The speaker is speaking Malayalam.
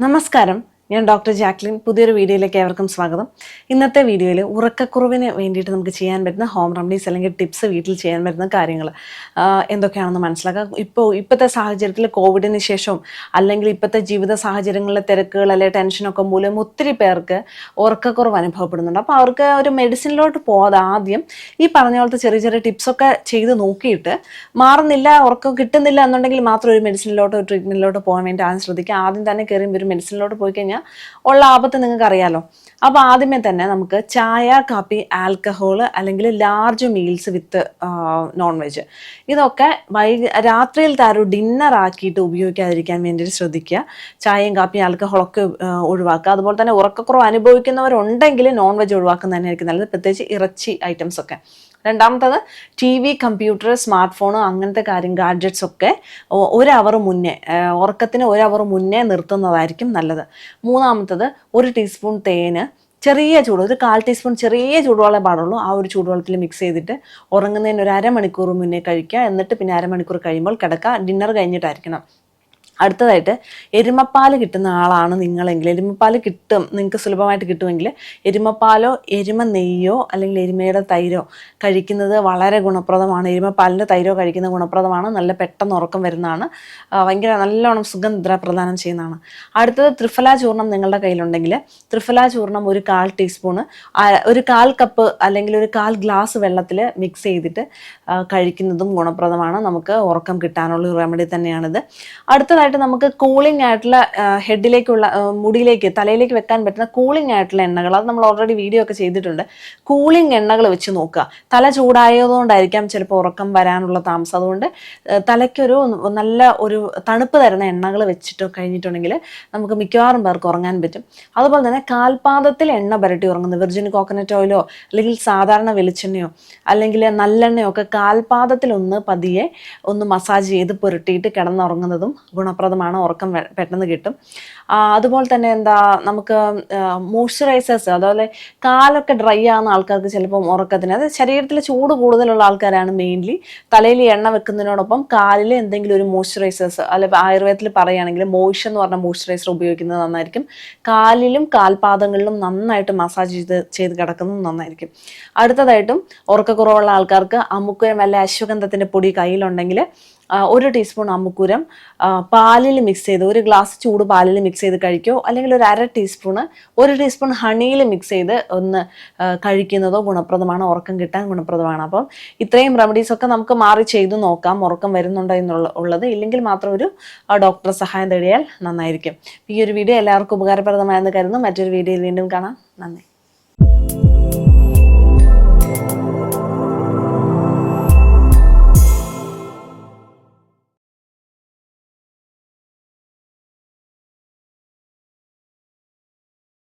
നമസ്കാരം. ഞാൻ ഡോക്ടർ ജാക്ലിൻ പുതിയൊരു വീഡിയോയിലേക്ക് ഏവർക്കും സ്വാഗതം. ഇന്നത്തെ വീഡിയോയിൽ ഉറക്കക്കുറവിന് വേണ്ടിയിട്ട് നമുക്ക് ചെയ്യാൻ പറ്റുന്ന ഹോം റെമഡീസ് അല്ലെങ്കിൽ ടിപ്സ് വീട്ടിൽ ചെയ്യാൻ പറ്റുന്ന കാര്യങ്ങൾ എന്തൊക്കെയാണെന്ന് മനസ്സിലാക്കാം. ഇപ്പോൾ ഇപ്പോഴത്തെ സാഹചര്യത്തിൽ കോവിഡിന് ശേഷവും അല്ലെങ്കിൽ ഇപ്പോഴത്തെ ജീവിത സാഹചര്യങ്ങളിലെ തിരക്കുകൾ അല്ലെങ്കിൽ ടെൻഷനൊക്കെ മൂലം ഒത്തിരി പേർക്ക് ഉറക്കക്കുറവ് അനുഭവപ്പെടുന്നുണ്ട്. അപ്പോൾ അവർക്ക് ഒരു മെഡിസിനിലോട്ട് പോകാതെ ആദ്യം ഈ പറഞ്ഞ പോലത്തെ ചെറിയ ചെറിയ ടിപ്സൊക്കെ ചെയ്ത് നോക്കിയിട്ട് മാറുന്നില്ല ഉറക്കം കിട്ടുന്നില്ല എന്നുണ്ടെങ്കിൽ മാത്രം ഒരു മെഡിസിനിലോട്ട് ട്രീറ്റ്മെന്റിലോട്ട് പോകാൻ വേണ്ടി ആദ്യം ശ്രദ്ധിക്കുക. ആദ്യം തന്നെ കയറി ഒരു മെഡിസിനിലോട്ട് പോയി കഴിഞ്ഞാൽ ഉള്ള ആപത്ത് നിങ്ങൾക്ക് അറിയാലോ അപ്പോൾ ആദ്യമേ തന്നെ നമുക്ക് ചായ കാപ്പി ആൽക്കഹോൾ അല്ലെങ്കിൽ large meals with non veg ഇതൊക്കെ വൈ രാത്രിയിൽ താരം ഡിന്നർ ആക്കിയിട്ട് ഉപയോഗിക്കാതിരിക്കാൻ വേണ്ടിയിട്ട് ശ്രദ്ധിക്കുക. ചായയും കാപ്പിയും ആൽക്കഹോളൊക്കെ ഒഴിവാക്കുക. അതുപോലെ തന്നെ ഉറക്കക്കുറവ് അനുഭവിക്കുന്നവരുണ്ടെങ്കിൽ നോൺ വെജ് ഒഴിവാക്കുന്നത് തന്നെയായിരിക്കും നല്ലത്. പ്രത്യേകിച്ച് ഇറച്ചി ഐറ്റംസ് ഒക്കെ. രണ്ടാമത്തത് T V computer smart phone അങ്ങനത്തെ കാര്യം ഗാഡ്ജറ്റ്സ് ഒക്കെ ഒരു മുന്നേ ഉറക്കത്തിന് ഒരു മുന്നേ നിർത്തുന്നതായിരിക്കും നല്ലത്. മൂന്നാമത്തത് ഒരു ടീസ്പൂൺ തേന് ചെറിയ ചൂട് ഒരു കാൽ ടീസ്പൂൺ ചെറിയ ചൂടുവെള്ളം പാടുള്ളൂ. ആ ഒരു ചൂടുവെള്ളത്തിൽ മിക്സ് ചെയ്തിട്ട് ഉറങ്ങുന്നതിന് ഒരു അരമണിക്കൂർ മുന്നേ കഴിക്കുക. എന്നിട്ട് പിന്നെ അരമണിക്കൂർ കഴിയുമ്പോൾ കിടക്കുക. ഡിന്നർ കഴിഞ്ഞിട്ടായിരിക്കണം. അടുത്തതായിട്ട് എരുമപ്പാൽ കിട്ടുന്ന ആളാണ് നിങ്ങളെങ്കിൽ. എരുമപ്പാൽ കിട്ടും നിങ്ങൾക്ക് സുലഭമായിട്ട് കിട്ടുമെങ്കിൽ എരുമപ്പാലോ എരുമ നെയ്യോ അല്ലെങ്കിൽ എരുമയുടെ തൈരോ കഴിക്കുന്നത് വളരെ ഗുണപ്രദമാണ്. എരുമപ്പാലിന്റെ തൈരോ കഴിക്കുന്നത് ഗുണപ്രദമാണ്. നല്ല പെട്ടെന്ന് ഉറക്കം വരുന്നതാണ്. ഭയങ്കര നല്ലോണം സുഗന്ധ പ്രദാനം ചെയ്യുന്നതാണ്. അടുത്തത് ത്രിഫല ചൂർണം നിങ്ങളുടെ കയ്യിലുണ്ടെങ്കിൽ ത്രിഫല ചൂർണം ഒരു കാൽ ടീസ്പൂണ് ഒരു കാൽ കപ്പ് അല്ലെങ്കിൽ ഒരു കാൽ ഗ്ലാസ് വെള്ളത്തിൽ മിക്സ് ചെയ്തിട്ട് കഴിക്കുന്നതും ഗുണപ്രദമാണ്. നമുക്ക് ഉറക്കം കിട്ടാനുള്ള റെമഡി തന്നെയാണിത്. അടുത്തതായിട്ട് നമുക്ക് കൂളിംഗ് ആയിട്ടുള്ള ഹെഡിലേക്കുള്ള മുടിയിലേക്ക് തലയിലേക്ക് വെക്കാൻ പറ്റുന്ന കൂളിംഗ് ആയിട്ടുള്ള എണ്ണകൾ അത് നമ്മൾ ഓൾറെഡി വീഡിയോ ഒക്കെ ചെയ്തിട്ടുണ്ട്. കൂളിംഗ് എണ്ണകൾ വെച്ച് നോക്കുക. തല ചൂടായതുകൊണ്ടായിരിക്കാം ചിലപ്പോൾ ഉറക്കം വരാനുള്ള താമസം. അതുകൊണ്ട് തലയ്ക്കൊരു നല്ല ഒരു തണുപ്പ് തരുന്ന എണ്ണകൾ വെച്ചിട്ട് കഴിഞ്ഞിട്ടുണ്ടെങ്കിൽ നമുക്ക് മിക്കവാറും പേർക്ക് ഉറങ്ങാൻ പറ്റും. അതുപോലെ തന്നെ കാൽപാദത്തിൽ എണ്ണ പുരട്ടി ഉറങ്ങുന്നത് വെർജിൻ കോക്കനട്ട് ഓയിലോ അല്ലെങ്കിൽ സാധാരണ വെളിച്ചെണ്ണയോ അല്ലെങ്കിൽ നല്ലെണ്ണയോ ഒക്കെ കാൽപാദത്തിൽ ഒന്ന് പതിയെ ഒന്ന് മസാജ് ചെയ്ത് പുരട്ടിയിട്ട് കിടന്നുറങ്ങുന്നതും ഗുണപ്രദമാണ് ഉറക്കം പെട്ടെന്ന് കിട്ടും. അതുപോലെ തന്നെ എന്താ നമുക്ക് മോയ്സ്ചറൈസേഴ്സ് അതുപോലെ കാലൊക്കെ ഡ്രൈ ആകുന്ന ആൾക്കാർക്ക് ചിലപ്പം ഉറക്കത്തിന് അത് ശരീരത്തിൽ ചൂട് കൂടുതലുള്ള ആൾക്കാരാണ് മെയിൻലി. തലയിൽ എണ്ണ വെക്കുന്നതിനോടൊപ്പം കാലിൽ എന്തെങ്കിലും ഒരു മോയ്സ്ചറൈസേഴ്സ് അല്ലെങ്കിൽ ആയുർവേദത്തിൽ പറയുകയാണെങ്കിൽ മോയ്ഷ് എന്ന് പറഞ്ഞ മോയ്സ്ചറൈസർ ഉപയോഗിക്കുന്നത് നന്നായിരിക്കും. കാലിലും കാൽപാദങ്ങളിലും നന്നായിട്ട് മസാജ് ചെയ്ത് ചെയ്ത് കിടക്കുന്നത് നന്നായിരിക്കും. അടുത്തതായിട്ടും ഉറക്കക്കുറവുള്ള ആൾക്കാർക്ക് അമുക്കുരം വല്ല അശ്വഗന്ധത്തിന്റെ പൊടി കയ്യിലുണ്ടെങ്കിൽ ഒരു ടീസ്പൂൺ അമുക്കുരം പാലിൽ മിക്സ് ചെയ്ത് ഒരു ഗ്ലാസ് ചൂട് പാലിൽ മിക്സ് ചെയ്ത് കഴിക്കോ? അല്ലെങ്കിൽ ഒരു അര ടീസ്പൂണ് ഒരു ടീസ്പൂൺ ഹണിയിൽ മിക്സ് ചെയ്ത് ഒന്ന് കഴിക്കുന്നതോ ഗുണപ്രദമാണ്? ഉറക്കം കിട്ടാൻ ഗുണപ്രദമാണ്? അപ്പം ഇത്രയും റെമഡീസ് ഒക്കെ നമുക്ക് മാറി ചെയ്ത് നോക്കാം. ഉറക്കം വരുന്നുണ്ടോ എന്നുള്ള ഉള്ളത്. ഇല്ലെങ്കിൽ മാത്രം ഒരു ഡോക്ടറെ സഹായം തേടിയാൽ നന്നായിരിക്കും. ഈ ഒരു വീഡിയോ എല്ലാവർക്കും ഉപകാരപ്രദമായെന്ന് കരുതുന്നു. മറ്റൊരു വീഡിയോയിൽ വീണ്ടും കാണാം. നന്ദി.